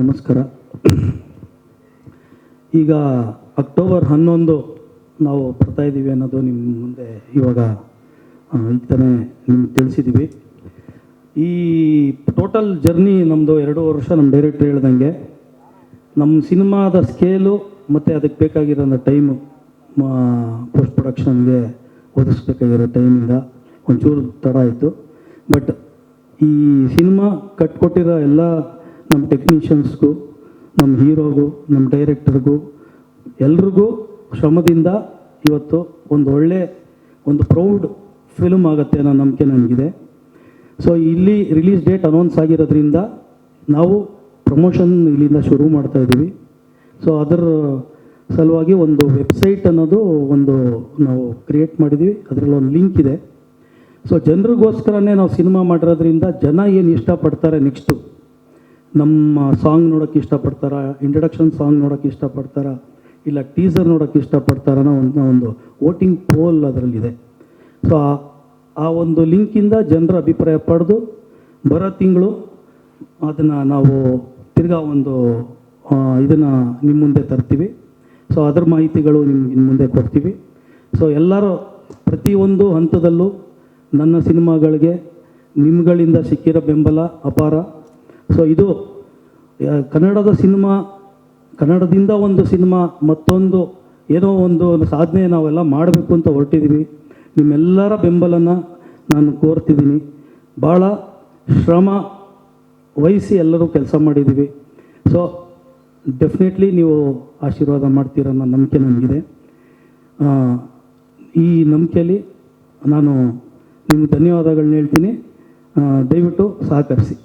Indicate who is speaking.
Speaker 1: ನಮಸ್ಕಾರ. ಈಗ ಅಕ್ಟೋಬರ್ ಹನ್ನೊಂದು ನಾವು ಬರ್ತಾ ಇದ್ದೀವಿ ಅನ್ನೋದು ನಿಮ್ಮ ಮುಂದೆ ಇವಾಗ ತಾನೇ ನಿಮ್ಗೆ ತಿಳಿಸಿದ್ದೀವಿ. ಈ ಟೋಟಲ್ ಜರ್ನಿ ನಮ್ಮದು ಎರಡು ವರ್ಷ ನಮ್ಮ ಡೈರೆಕ್ಟ್ರ್ ಹೇಳ್ದಂಗೆ. ನಮ್ಮ ಸಿನಿಮಾದ ಸ್ಕೇಲು ಮತ್ತು ಅದಕ್ಕೆ ಬೇಕಾಗಿರೋ ಟೈಮು ಪೋಸ್ಟ್ ಪ್ರೊಡಕ್ಷನ್ಗೆ ಒದಗಿಸ್ಬೇಕಾಗಿರೋ ಟೈಮಿಂದ ಒಂಚೂರು ತಡ ಆಯಿತು. ಬಟ್ ಈ ಸಿನಿಮಾ ಕಟ್ಕೊಟ್ಟಿರೋ ಎಲ್ಲ ನಮ್ಮ ಟೆಕ್ನಿಷಿಯನ್ಸ್ಗೂ ನಮ್ಮ ಹೀರೋಗೂ ನಮ್ಮ ಡೈರೆಕ್ಟರ್ಗೂ ಎಲ್ರಿಗೂ ಶ್ರಮದಿಂದ ಇವತ್ತು ಒಂದು ಒಳ್ಳೆ, ಒಂದು ಪ್ರೌಡ್ ಫಿಲ್ಮ್ ಆಗುತ್ತೆ ಅನ್ನೋ ನಂಬಿಕೆ ನನಗಿದೆ ಸೊ ಇಲ್ಲಿ ರಿಲೀಸ್ ಡೇಟ್ ಅನೌನ್ಸ್ ಆಗಿರೋದ್ರಿಂದ ನಾವು ಪ್ರಮೋಷನ್ ಇಲ್ಲಿಂದ ಶುರು ಮಾಡ್ತಾ ಇದ್ದೀವಿ. ಸೊ ಅದರ ಸಲುವಾಗಿ ಒಂದು ವೆಬ್ಸೈಟ್ ಅನ್ನೋದು ಒಂದು ನಾವು ಕ್ರಿಯೇಟ್ ಮಾಡಿದ್ದೀವಿ. ಅದರಲ್ಲಿ ಒಂದು ಲಿಂಕ್ ಇದೆ. ಸೊ ಜನರಿಗೋಸ್ಕರನೇ ನಾವು ಸಿನಿಮಾ ಮಾಡಿರೋದ್ರಿಂದ ಜನ ಏನು ಇಷ್ಟಪಡ್ತಾರೆ ನೆಕ್ಸ್ಟು ನಮ್ಮ ಸಾಂಗ್ ನೋಡೋಕ್ಕೆ ಇಷ್ಟಪಡ್ತಾರ? ಇಂಟ್ರಡಕ್ಷನ್ ಸಾಂಗ್ ನೋಡೋಕ್ಕೆ ಇಷ್ಟಪಡ್ತಾರ? ಇಲ್ಲ ಟೀಸರ್ ನೋಡೋಕ್ಕೆ ಇಷ್ಟಪಡ್ತಾರ ಒಂದು ಒಂದು ವೋಟಿಂಗ್ ಪೋಲ್ ಅದರಲ್ಲಿದೆ. ಸೊ ಆ- ಒಂದು ಲಿಂಕಿಂದ ಜನರ ಅಭಿಪ್ರಾಯ ಪಡೆದು ಬರೋ ತಿಂಗಳು ಅದನ್ನು ನಾವು ತಿರ್ಗಾ ಒಂದು ಇದನ್ನು ನಿಮ್ಮ ಮುಂದೆ ತರ್ತೀವಿ. ಸೊ ಅದರ ಮಾಹಿತಿಗಳು ನಿಮ್ಮ ಇನ್ನು ಮುಂದೆ ಕೊಡ್ತೀವಿ. ಸೊ ಎಲ್ಲರೂ ಪ್ರತಿಯೊಂದು ಹಂತದಲ್ಲೂ ನನ್ನ ಸಿನಿಮಾಗಳಿಗೆ ನಿಮ್ಗಳಿಂದ ಸಿಕ್ಕಿರೋ ಬೆಂಬಲ ಅಪಾರ. ಸೊ ಇದು ಕನ್ನಡದ ಸಿನಿಮಾ, ಕನ್ನಡದಿಂದ ಒಂದು ಸಿನಿಮಾ, ಮತ್ತೊಂದು, ಏನೋ ಒಂದು ಸಾಧನೆ ನಾವೆಲ್ಲ ಮಾಡಬೇಕು ಅಂತ ಹೊರಟಿದ್ದೀವಿ ನಿಮ್ಮೆಲ್ಲರ ಬೆಂಬಲನ ನಾನು ಕೋರ್ತಿದ್ದೀನಿ. ಭಾಳ ಶ್ರಮ ವಹಿಸಿ ಎಲ್ಲರೂ ಕೆಲಸ ಮಾಡಿದ್ದೀವಿ ಸೊ ಡೆಫಿನೆಟ್ಲಿ ನೀವು ಆಶೀರ್ವಾದ ಮಾಡ್ತೀರ ಅನ್ನೋ ನಂಬಿಕೆ ನನಗಿದೆ. ಈ ನಂಬಿಕೆಯಲ್ಲಿ ನಾನು ನಿಮ್ಗೆ ಧನ್ಯವಾದಗಳನ್ನ ಹೇಳ್ತೀನಿ. ದಯವಿಟ್ಟು ಸಹಕರಿಸಿ.